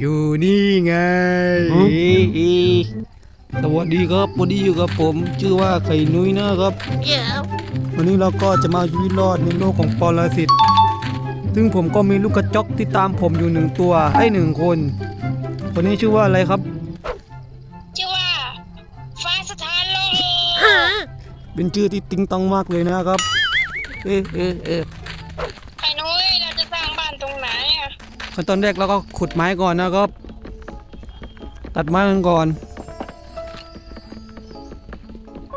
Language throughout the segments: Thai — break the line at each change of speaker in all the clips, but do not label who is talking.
อยู่นี่ไง
สวัสดีครับวันนี้อยู่กับผม ชื่อว่าไข่นุ้ยนะครับ
วันนี้เราก็จะมาชีวิตรอดในโลกของปรสิต ซึ่งผมก็มีลูกกระจอกที่ตามผมอยู่หนึ่งตัวไอ้หนึ่งคน คนนี้ชื่อว่าอะไรครับ
ชื่อว่าฟ้าสถานโลก
เป็นชื่อที่ติงตองมากเลยนะครับ เอ๊ะเอ๊ะเอ๊ะ
ไอ้นุ้ยเราจะสร้างบ้านตรงไหนอะ
ขั้นตอนแรกเราก็ขุดไม้ก่อนนะครับ ตัดไม้กันก่อน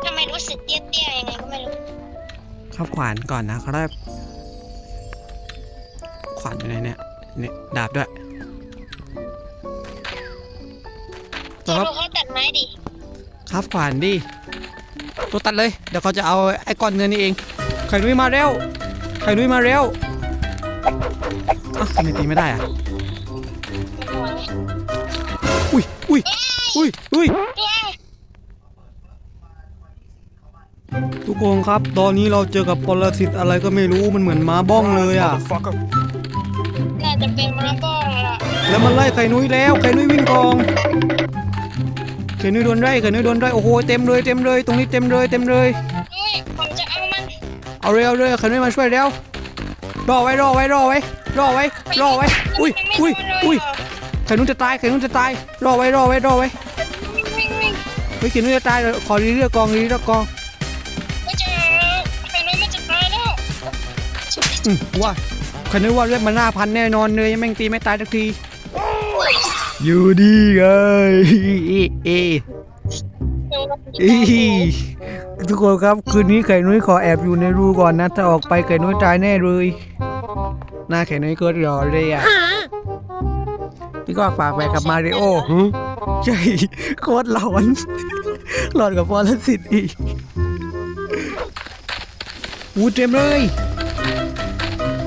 ทำไมรู้สึกเตี้ยๆยังไงก็ไม่รู้
ครับขวานก่อนนะครับ ขวานอยู่ไหนเนี่ยเนี่ยดาบด้วย
จะ
ครับ
ดูเขาตัดไม้ดิ
ครับขวานดิตัวตัดเลย เดี๋ยวเขาจะเอาไอ้ก้อนเงินนี่เองไข่นุ้ยมาเร็วไข่นุ้ยมาเร็วอะ ทำไมตีไม่ได้อะ
ไม่ไหวเลย
อุ้ยอุ้ยอุ้ยอุ้ย
ตัว
ทุกคนครับ ตอนนี้เราเจอกับปรสิตอะไรก็ไม่รู้มันเหมือนม้าบ้องเลยอะ
น่าจะเป็นมะบ้องล่ะ
แล้วมันไล่ไข่นุ้ยแล้วไข่นุ้ยวิ่งกองไข่นุ้ยโดนไล่ไข่นุ้ยโดนไล่โอ้โหเต็มเลยเต็มเลย ตรงนี้เต็มเลยเต็มเลย
นุ้ยผมจะเอามัน
เอาเร็วเลยไข่นุ้ยมาช่วยแล้วรอไว้รอไว้รอไว้รอไว้ รอไว้ อุ้ยอุ้ยอุ้ยไข่นุ้ยจะตายไข่นุ้ยจะตาย รอไว้ รอไว้ รอไว้
วิ่งวิ่ง
เฮ้ยไข่นุ้ยจะตายเลยขอรีเลือกกองรีเลือกกอง
ไม่เจอไอ้นุ้ยมันจะตายแล้ว
อืมว่าไข่นุ้ยว่าเลือดมันหน้าพันแน่นอนเลยแม่งตีไม่ตายสักที อยู่ดีไงเอเออีทุกคนครับคืนนี้ไข่นุ้ยขอแอบอยู่ในรูก่อนนะถ้าออกไปไข่นุ้ยตายแน่เลย หน้าไข่นุ้ยเกิดหล่อเลยอะพี่ก็ฝากไปกับมาริโอใช่โคตรหลอนหลอนกับฟอร์สิตอีกอู้เต็มเลย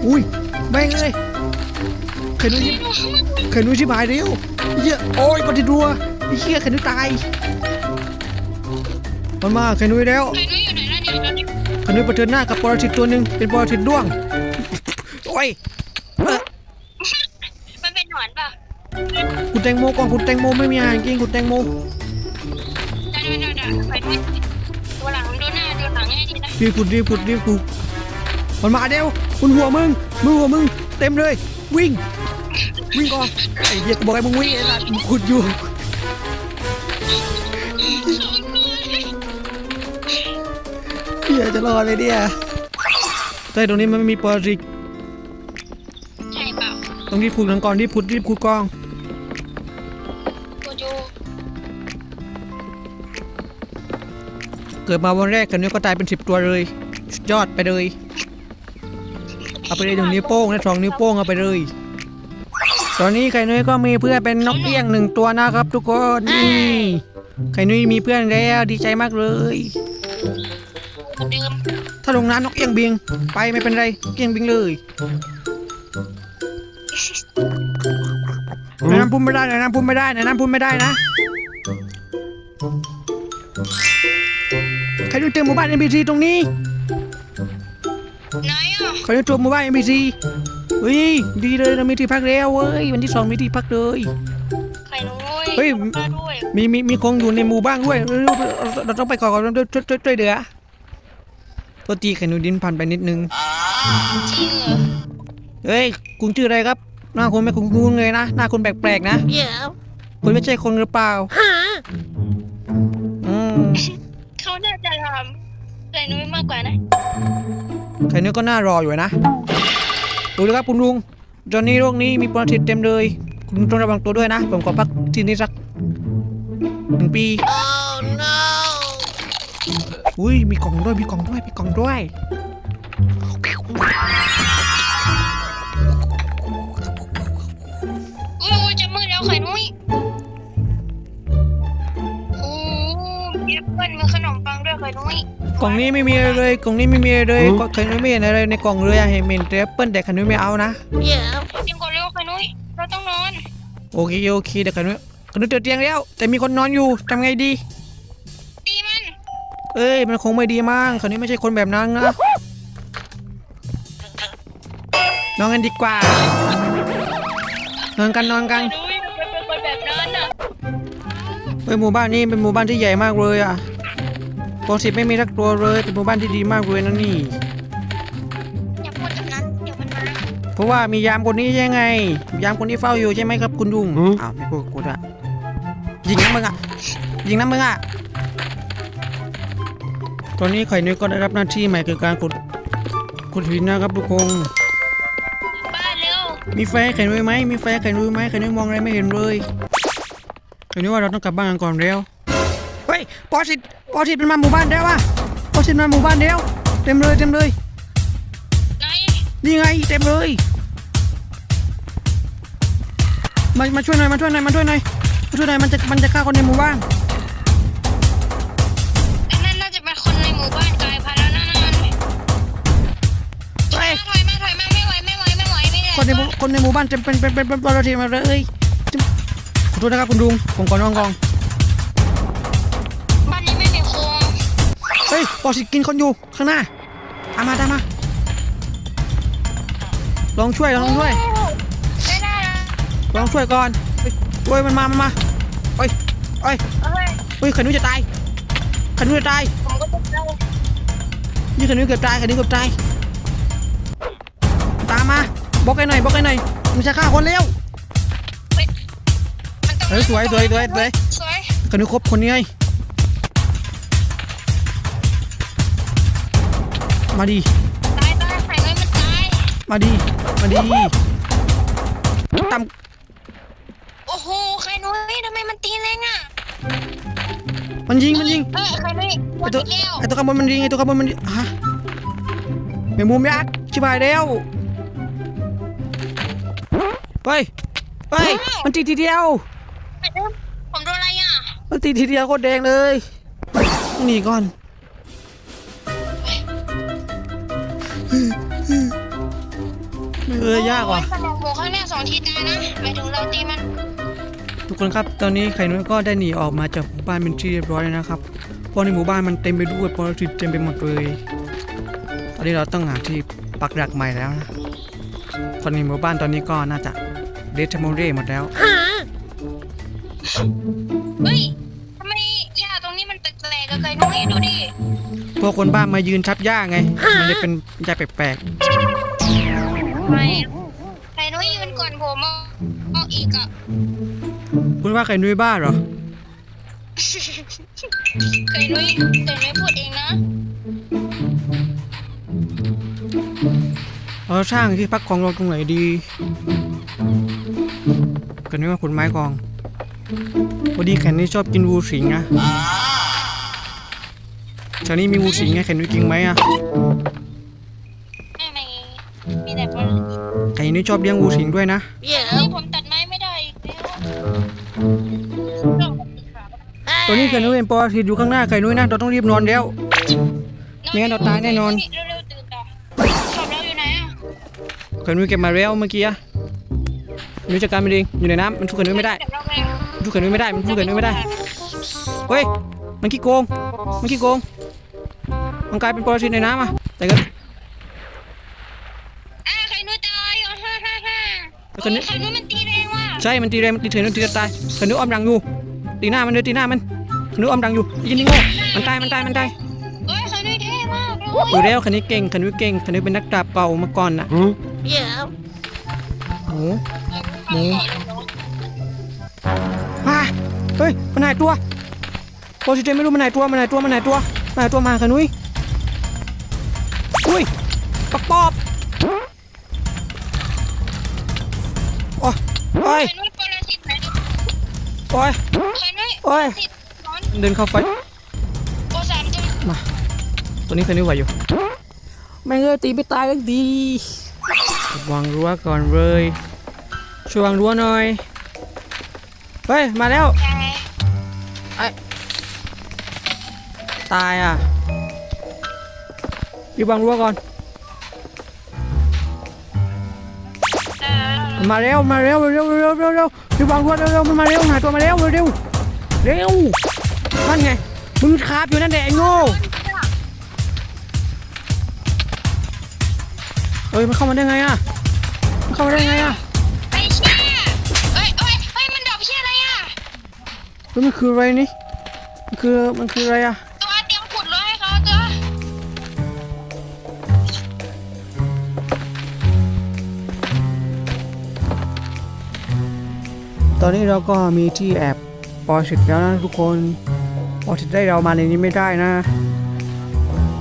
อุ้ยแม่งเลยไข่นุ้ยไข่นุ้ยชิบหายเร็วเหี้ยโอ้ยปฏิดัวไอ้เหี้ยไข่นุ้ยตายมันมาไข่นุ้ยแล้ว
ไอ้นุ้ยอยู่ไหนล่ะเนี่ยตอนนี้
ไข่นุ้ยเผชิญหน้ากับปรสิตตัวหนึ่งเป็นปรสิตด้วง โอ้ยเอ้อ
มันเป็นหนอนเปล่ะ
คุณแตงโมก่อนคุณแตงโมไม่มีอาหารกินคุณแตงโม
ได้ได้ได้ได้ไอ้นุ้ยตัวหลังดูหน้าดูหลังให้ดีนะ
รีบขุดรีบขุดรีบขุดมันมาเร็วคุณหัวมึงมือหัวมึง เต็มเลย วิ่ง วิ่งก่อนไอ้เหี้ยกูบอกให้มึงวิ่งไอ้สัตว์มึงขุดอยู่เหี้ยจะรอดเลยเนี่ยแต่ตรงนี้มันไม่มีปรสิต
ใช่เปล่า
ต้องรีบขุดกันก่อนรีบขุดรีบขุดกอง
กูจู
เกิดมาวันแรกกันนี้ก็ตายเป็นสิบตัวเลยสุดยอดไปเลย เอาไปเลยหนึ่งนิ้วโป้งและสองนิ้วโป้งเอาไปเลย ตอนนี้ไข่นุ้ยก็มีเพื่อนเป็นนกเอี้ยงหนึ่งตัวนะครับ ทุกคนนี่ไข่นุ้ยมีเพื่อนแล้วดีใจมากเลย
เหมือนเดิม
ถ้าลงน้ำนกเอี้ยงบิง ไปไม่เป็นไรนกเอี้ยงบิงเลย ในน้ำพุ่มไม่ได้ในน้ำพุ่มไม่ได้ในน้ำพุ่มไม่ได้นะใครดูเจอหมู่บ้าน NPC ตรงนี้
ไหนอะ
ใครดูตัวหมู่บ้าน NPC เฮ้ยดีเลยเรามีที่พักแล้วเว้ยวันที่สองมีที่พักเลย
ไข่นุ้ย
เฮ้ย
มาด้วย
มีมีมีคงอยู่ในหมู่บ้านด้วยเราเราเราต้องไปก่อนก่อนเราช่วยช่วยช่วยเหลือตัวตีไข่หนูดินผ่านไปนิดนึง
จริงเหรอ
เฮ้ย คุณชื่ออะไรครับ หน้าคุณไม่คุ้นคุ้นเลยนะ หน้าคุณแปลกๆนะคุณไม่ใช่คนหรือเปล่าอืม
เขาน่าจะทำไข่นุ้ยมากกว่านะ
ไข่เนื้อก็น่ารออยู่นะ ดูเลยครับคุณลุงตอนนี้โรคนี้มีปรสิตเต็มเลย คุณต้องระวังตัวด้วยนะ ผมขอพักที่นี่สักหนึ่งปีอุ้ยมีกล่องด้วย มีกล่องด้วย มีกล่องด้วย
นมปังด้วยไข่นุ้ย
กล่องนี้ไม่มีอะไรเลย กล่องนี้ไม่มีอะไรเลยก็ใครนุ้ยไม่เห็นอะไรในกล่องเลยอะเห็นเป็นแต่แอปเปิ้ลแต่ใครนุ้ยไม่เอานะ
เตรียมก่อนเร็วไข่นุ้ยเราต้องนอน
โอเคโอเคเดี๋ยวใครนุ้ยใครนุ้ยเจอเตียงแล้ว แต่มีคนนอนอยู่ทำไงดี
ตีมัน
เอ้ยมันคงไม่ดีมั้งใครนุ้ยไม่ใช่คนแบบนั้นนะนอนกันดีกว่านอนกันนอนกัน
ไข่นุ้ยทำไมเป็นคนแบบนั้นอะ
เฮ้ยหมู่บ้านนี้เป็นหมู่บ้านที่ใหญ่มากเลยอะ ปกติไม่มีสักตัวเลยเป็นหมู่บ้านที่ดีมากเลยนะนี่
อย่าพูดแบบนั้นเดี๋ยวมันมา
เพราะว่ามียามคนนี้ใช่ไง ยามคนนี้เฝ้าอยู่ใช่ไหมครับคุณลุงอ้าวไม่พูดกูด้วยยิงนะมึงอะยิงนะมึงอะตอนนี้ไข่นุ้ยก็ได้รับหน้าที่ใหม่คือการขุดขุดหินนะครับทุกคน
บ้านเร็ว
มีไฟให้ไข่นุ้ยไหมมีไฟให้ไข่นุ้ยไหมไข่นุ้ยมองอะไรไม่เห็นเลยไข่นุ้ยว่าเราต้องกลับบ้านกันก่อนเร็วเฮ้ยปอสิต ปอสิตมันมาหมู่บ้านแล้วว่ะปอสิตมาหมู่บ้านแล้ว เต็มเลยเต็มเลย
ไหน
นี่ไงเต็มเลย มามาช่วยหน่อยมาช่วยหน่อยมาช่วยหน่อยมาช่วยหน่อยมันจะมันจะฆ่าคนในหมู่บ้าน
อันนั้นน่าจะเป็นคนในหมู่บ้านกลายพันธุ์แล้วนั่นนั่น
เฮ้ย
ถอยมาถอยมาไม่ไหวไม่ไหวไม่ไหวไม่ไหว
คนในหมู่คนในหมู่บ้านจะเป็นเป็นเป็นเป็นปรสิตมาเลยขอโทษนะครับคุณลุงผมขอนอนกอง ฮ้ยปอสิตกินคนอยู่ข้างหน้าตามมาตามมา ลองช่วยลองช่วย
ไม่ได้นะ
ลองช่วยก่อนเฮ้ยเฮ้ยมันมา มันมาเฮ้ยเฮ้ย
เฮ้ย
เฮ้ยขันนุ้ยจะตายขันนุ้ยจะตาย
ผมก็จะได้
นี่ขันนุ้ยเกือบตายขันนุ้ยเกือบตาย ตามมาบล็อกไอ้หน่อยบล็อกไอ้หน่อยมันจะฆ่าคนเร็ว
มันต้อง
เฮ้ยสวยสวยสวยสวย
สวย
ขันนุ้ยครบคนนี้ไง มาดี
ตายตายไข่ไว้มันตาย
มาดีมาดีตาม
โอ้โหไข่นุ้ยทำไมมันตีแรงอะ
มันยิงมันยิง
เอ้ยไข่นุ้ยวั
ไอ้
น
ตัว
อีกแล้ว
ไอ้ตัวข้างบนมันยิงไอ้ตัวข้างบนมันยิงฮะแมงมุมยักษ์ชิบหายแล้วเฮ้ยเฮ้ยมันตีทีเดียว
ไข่นุ้ยผมโดนอะไรอะ
มันตีทีเดียวโคตรแดงเลยหนีก่อน เออยากว่ะ
โอ้ยขนาดหัวข้างหน้าสองทีตายนะหมายถึงเราตีมัน
ทุกคนครับ ตอนนี้ไข่นุ้ยก็ได้หนีออกมาจากหมู่บ้านเป็นที่เรียบร้อยแล้วนะครับ เพราะในหมู่บ้านมันเต็มไปด้วยปรสิตเต็มไปหมดเลย ตอนนี้เราต้องหาที่ปักหลักใหม่แล้วนะ คนในหมู่บ้านตอนนี้ก็น่าจะเดทโมเร่หมดแล้ว
เฮ้ยทำไมหญ้าตรงนี้มันแปลกๆกับไข่นุ้ยดูดิ
พวกคนบ้านมายืนทับหญ้าไง มันจะเป็นหญ้าแปลก
ทำไมไข่นุ้ยยืนก่อนผมเอาเอาอีกอะ
ๆคุณว่าไข่นุ้ยบ้าเหรอ
ไข่นุ้ยไข่นุ้ยพูดเองนะ
เราสร้างที่พักของเราตรงไหนดีกันนี้ว่าคุณไม้กองพอดีแขนนี่ชอบกินวูสิงนะแถวนี้มีวูสิงไงแขนนี่กินไหมอะ ขนนี่ชอบเลี้ยงวูสิงด้วยนะ
นี่ผมตัดไม้ไม่ได้อีกแล้ว
ตัวนี้แขนนี่เป็นปอทิดอยู่ข้างหน้าไข่นุ้ยนะเราต้องรีบนอนแล้ว ไม่งั้นเราตายแน่นอน
เร็วๆตื่นต่อศพเราอยู่ไหนอะ
ไข่นุ้ยเก็บมาแล้วเมื่อกี้อะนุ้ยจัดการมันเองอยู่ในน้ำมันทุกไข่นุ้ยไม่ได้
ศพเราไง
มันทุกไข่นุ้ยไม่ได้มันทุกไข่นุ้ยไม่ได้เฮ้ยมันขี้โกงมันขี้โกงมันกลายเป็นปรสิตในน้ำอะแต่ก็
อ่าไข่นุ้ยตายอะฮ่าฮ่าฮ่า
แล้วคนนี้
ไข่นุ้ยมันตีแรงว่ะ
ใช่มันตีแรงมันตีเถื่อนมันตีจะตายขนุอ้อมดังอยู่ตีหน้ามันเลยตีหน้ามันขนุอ้อมดังอยู่ยิงนี่โง่มันตายมันตายมันตาย
เฮ้ยไข่นุ้ยเท่มากเลย
อยู่แล้วขนุเก่งขนุเก่งขนุเป็นนักดาบเก่ามาก่อนน่ะโอ้หมูฮ่าเฮ้ยมันหายตัวโปรสิเจไม่รู้มันหายตัวมันหายตัวมันหายตัวมันหายตัวมาขนุยอุ้ย โอ้ย
ไข่นุ้ย
โอ้ย
สิตนอน
เดินเข้าไฟ
โอสามตัว
ตัวนี้เคยนึกไหวอยู่ไม่เงยตีไม่ตายก็ดีวางรั้วก่อนเลยช่วยวางรั้วหน่อยเฮ้ยมาแล้ว
ใช่
ตายอะรีบวางรั้วก่อน
เออ
มันมาเร็วมาเร็วเร็วเร็วเร็ว พี่บอลรวเร็วๆมันมาเร็วหาตัวมาเร็วเร็วเร็วนั่นไงมึงคาบอยู่นั่นแหละไอ้โง่เฮ้ยมันเข้ามาได้ไงอะมันเข้ามาได้ไงอะ
ไอ้เชี่ย
เฮ้ยเฮ้ยเฮ้ยมันดอกเชี่ยอะไรอะเฮ้ยมันคืออะไร
นี่มันคือมันคืออะไรอะ ต
อนนี้เราก็มีที่แอบปอสิทธิแล้วนะทุกคนปอสิทธิได้เรามาในนี้ไม่ได้นะ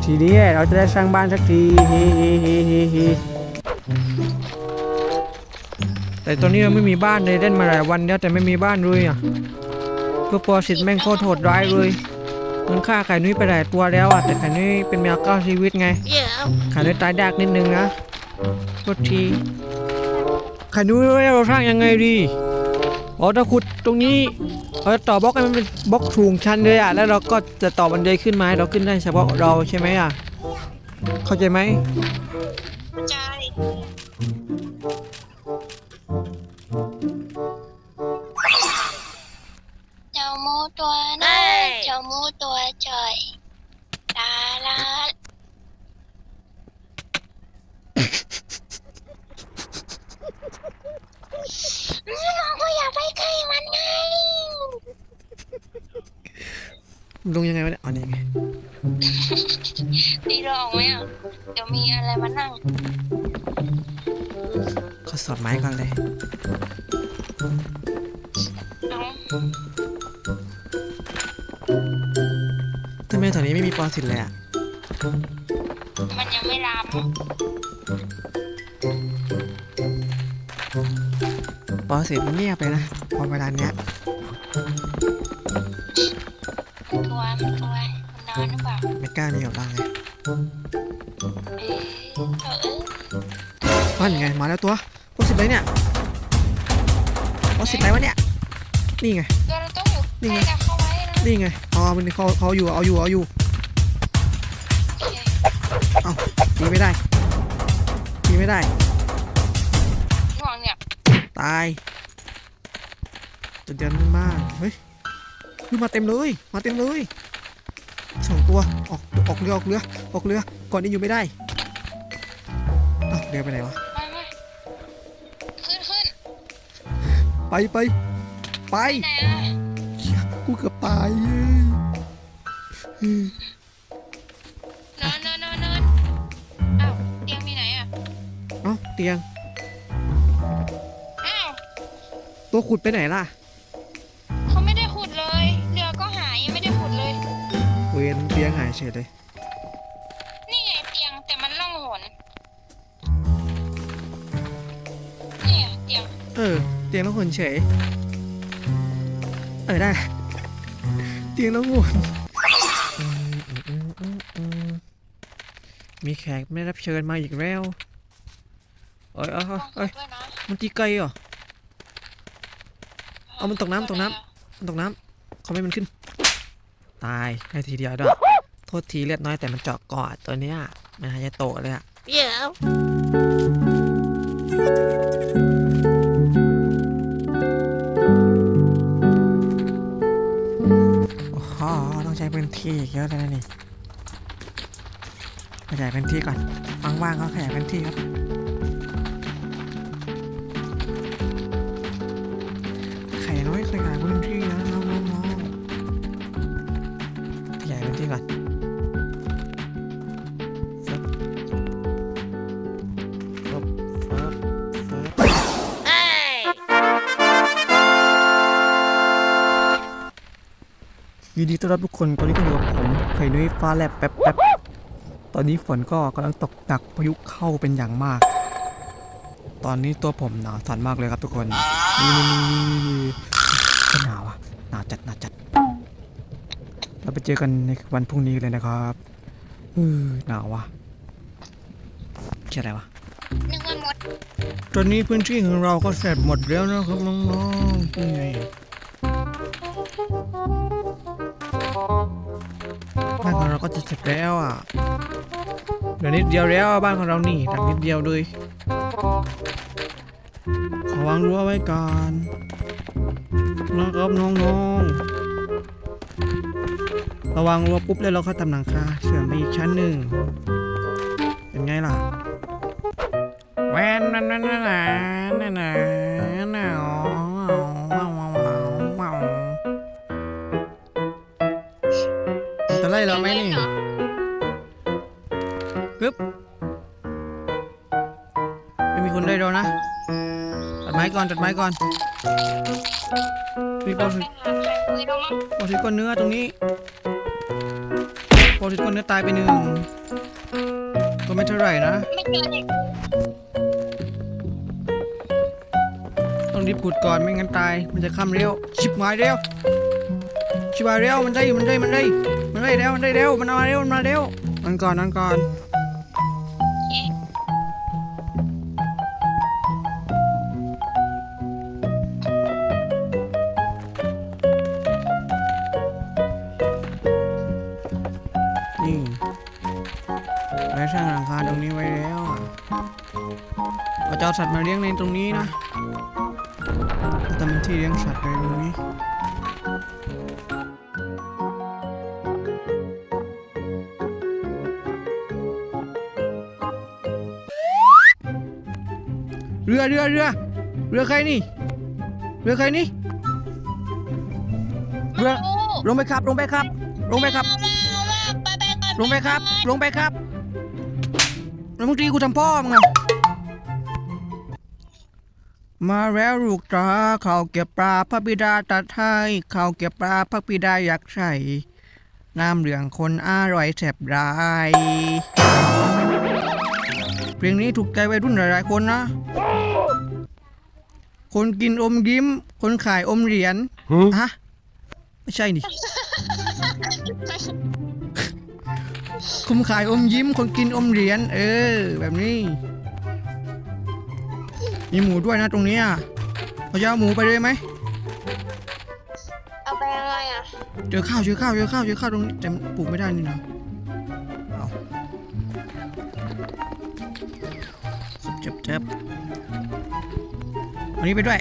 ทีนี้เราจะได้สร้างบ้านสักทีเฮ้เฮ้เฮ้เฮ้แต่ตอนนี้เราไม่มีบ้านเลยเล่นมาหลายวันแล้วแต่ไม่มีบ้านเลยอะเพื่อปอสิทธิแม่งโคตรโหดร้ายเลยมันฆ่าไข่นุ้ยไปหลายตัวแล้วอะแต่ไข่นุ้ยเป็นแมวเก้าชีวิตไงไข่นุ้ยตายยากนิดนึงนะโทษทีไข่นุ้ยเราสร้างยังไงดี อ๋อถ้าขุดตรงนี้เราจะต่อบล็อกให้มันเป็นบล็อกสูงชันเลยอะ แล้วเราก็จะต่อบันไดขึ้นมาให้เราขึ้นได้เฉพาะเราใช่ไหมอะ เข้าใจไหม
ลง
ยังไงวะเนี่ยอ๋อนี่ไง
ตีรองไหมอะ เดี๋ยวมีอะไรมานั่ง
เขาสอดไม้ก่อนเลย
เอา
ทำไมแถวนี้ไม่มีปอสิทธิ์เลยอะ
มันยังไม่ลาม
ปอสิทธิ์มันเงียบไปนะ พอเวลาเนี้ย
ล่า
ไม่กล้ามีกับเราไง
เอ๊ะเออเออ
ว่ายังไงมาแล้วตัวปอสิทธิ์เลยเนี่ยปอสิทธิ์อะไรวะเนี่ย นี่ไง
ตัวเราต้องอยู่
นี่
ใก
ไง
ล้กับเขาไว้นะ
นี่ไงอ๋อมันเขาเขาอยู่ เอาอยู่ เอาอยู่
โอเค
เอ้าตีไม่ได้ตีไม่ได้
ห่วงเนี่ย
ตายจะเดินมาก เฮ้ยเฮ้ยมาเต็มเลย มาเต็มเลยสอง ตัวออกออกเรือออกเรือออกเรือก่อนนี้อยู่ไม่ได้เอ้าเรือไปไหนวะ
มามาขึ้นขึ้น
ไปไปไป
ไหนอะ
เหี้ยกูเกือบตายเฮ้ยเฮ้ย
เนินเนินเนินเนินอ้าวเตียงมีไหนอะ
เอ้าเตียง
อ้าว
ตัวขุดไปไหนล่ะ วนเตียงหายเฉยเลย
นี่ไงเตียงแต่มันล่องหนนี่ไงเตียง
เออ เตียงแล้วคนเฉย เออได้ เตียงแล้วคนมีแขกไม่ได้รับเชิญมาอีกแล้วเอ้ยเอ้ย
ต้อง
เอ้ย
ขุดด้วยนะ
มันตีไกลเหรอ เอามันตกน้ำตกน้ำ มันตกน้ำเขาไม่มันขึ้น ตายให้ทีเดียวด้วย โทษทีเลือดน้อยแต่มันเจาะกอดตัวเนี้ยมันหายใจโตะเลยอะโอ้โหต้องใช้พื้นที่อีกเยอะเลยนะนี่ขยายพื้นที่ก่อนว่างๆก็ขยายพื้นที่ครับ ยินดีต้อนรับทุกคนตอนนี้ก็อยู่กับผมไข่นุ้ยฟ้าแลบแป๊บแป๊บตอนนี้ฝนก็กำลังตกหนักพายุเข้าเป็นอย่างมาก ตอนนี้ตัวผมหนาวสั่นมากเลยครับทุกคนนี่ก็หนาวอะหนาวจัดหนาวจัดเราไปเจอกันในวันพรุ่งนี้เลยนะครับเออหนาวว่ะเขียนอะไรวะ
นึกว่าหมด
ตอนนี้พื้นที่ของเราก็เสร็จหมดแล้วนะครับน้องๆนี่ ก็จะเสร็จแล้วอะเหลือนิดเดียวแล้วบ้านของเรานี่แต่นิดเดียวเลย ขอวางรั้วไว้ก่อนนะครับน้องๆระวังรั้วปุ๊บแล้วเราก็ทำหลังคาเสริมไปอีกชั้นหนึ่งเป็นไงล่ะแวนนั่นนั่นนั่นนั่นนั่นนั่นนั่น อไหมนี่กึ๊บไม่มีคนได้ดอกนะตัดไม้ก่อนตัดไม้ก่อน มีปอสิ
ไปหาใครคุยแล้วมั้ง
ปอสิก้อนเนื้อตรงนี้ปอสิก้อนเนื้อตายไปหนึ่งก็ไม่เท่าไหร่นะ
ไม่เจอเด็ก
ต้องรีบขุดก่อนไม่งั้นตาย มันจะค่ำเร็ว ชิบหายเร็ว ชิบหายเร็ว มันได้ มันได้ มันได้มัน ได้เร็วมันได้เร็วมันมาเร็วมันมาเร็วนั่นก่อนนั่นก่อนนี่ได้สร้างหลังคาตรงนี้ไว้แล้วอะเราจะเอาสัตว์มาเลี้ยงในตรงนี้นะเราทำเป็นที่เลี้ยงสัตว์ในตรงนี้ เรือเรือเรือเรือใครนี่ เรือใครนี่ เรือ ลงไปครับ ลงไปครับ ลงไปครับ
ไปไปก่อน
ลงไปครับ ลงไปครับแล้วมึงตีกูทำพ่อมึงอะมาแล้วลูกจ๋าข้าวเก็บปลาพระบิดาตัดให้ข้าวเก็บปลาพระบิดาอยากใส่น้ำเหลืองคนอร่อยแสบรายเพลงนี้ถูกใจวัยรุ่นหลายๆคนนะ คนกินอมยิ้ม คนขายอมเหรียญฮะไม่ใช่นี่คนขายอมยิ้ม คนกินอมเหรียญเออ แบบนี้ มีหมูด้วยนะตรงเนี้ยเราจะเอาหมูไปเลยไหม
เอาไปยังไงอะ
เจอข้าวเจอข้าวเจอข้าวเจอข้าวตรงนี้แต่ปลูกไม่ได้นี่นะ อันนี้ไปด้วย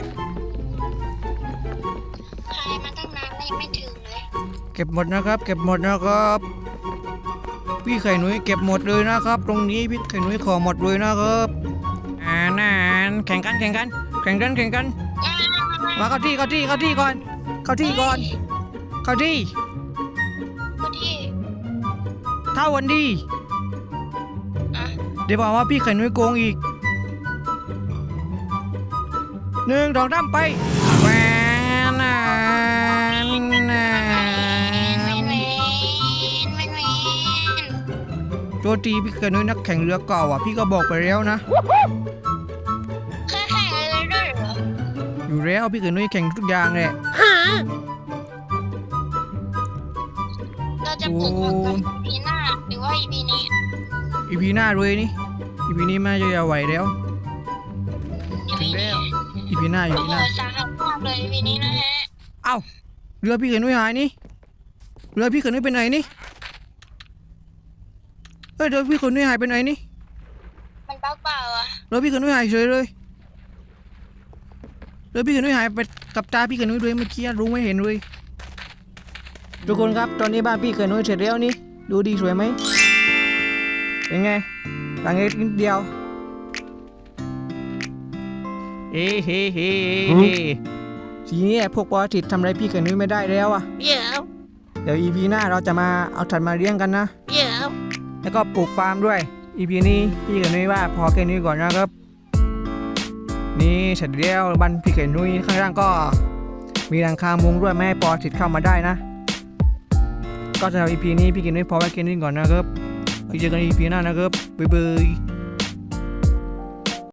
ใครมาตั้งนานแล้วยังไม่ถึงเลย
เก็บหมดนะครับ เก็บหมดนะครับ พี่ไข่หนุ่ยเก็บหมดเลยนะครับ ตรงนี้พี่ไข่หนุ่ยขอหมดเลยนะครับอ่านานแข่งกันแข่งกัน แข่งกันแข่งกัน มาเข้าที่เข้าที่เข้าที่ก่อน เข้าที่ก่อน เข้าที่
พอดี
เท่าวันดี
อะ
เดี๋ยวบอกว่าพี่ไข่นุ้ยโกงอีก หนึ่งสองสามไปแหวนนาน
แมนแม
นาน
แมนแมนแมน
ตัวตีพี่ไข่นุ้ยนักแข่งเรือเก่าอะ พี่ก็บอกไปแล้วนะ
เคยแข่งอะไรด้วยเหรอ
อยู่แล้วพี่ไข่นุ้ยแข่งทุกอย่างแหละ
เราจะปลูกมังกรปีหน้าหรือว่าอีพีนี้
อีพีหน้าเลยนี่อีพีนี้แม่จะอย่าไหวแล้ว
อีพีนี้
อี พีหน้าอี
โอ้
พี
โห
หน้า
สาหัสมากเลยอีพีนี้นะฮะ
เอ้าเรือพี่ไข่นุ้ยหายนี่เรือพี่ไข่นุ้ยไปไหนนี่เฮ้ยเรือพี่ไข่นุ้ยหายไปไหนนี่
มันบักเปล่าอะ
แล้วพี่ขนุ้ยหายเฉยเลยแล้วพี่ขนุ้ยหายไปกับตาพี่ขนุ้ยเลยเมื่อกี้รู้ไม่เห็นเลยทุกคนครับตอนนี้บ้านพี่ขนุ้ยเสร็จแล้วนี่ดูดีสวยไหมเป็นไงหลังเล็กนิดเดียว เฮ้เฮ้เฮ้เฮ้ทีนี้พวกปอติดทำอะไรพี่ขนุ้ยไม่ได้แล้วอะ
เดี๋ยว
เดี๋ยวอีพีหน้าเราจะมาเอาถัดมาเลี้ยงกันนะ
เดี๋ยว
แล้วก็ปลูกฟาร์มด้วย EP นี้พี่กับนุ้ยว่าพอแค่นี้ก่อนนะครับ นี่เสร็จแล้วบ้านพี่กับนุ้ยข้างล่างก็ มีหลังคามุงด้วยไม่ให้ปอติดเข้ามาได้นะ ก็สำหรับ EP นี้พี่กับนุ้ยพอไว้แค่นี้ก่อนนะครับไว้เจอกัน EP หน้านะครับบ๊ายบาย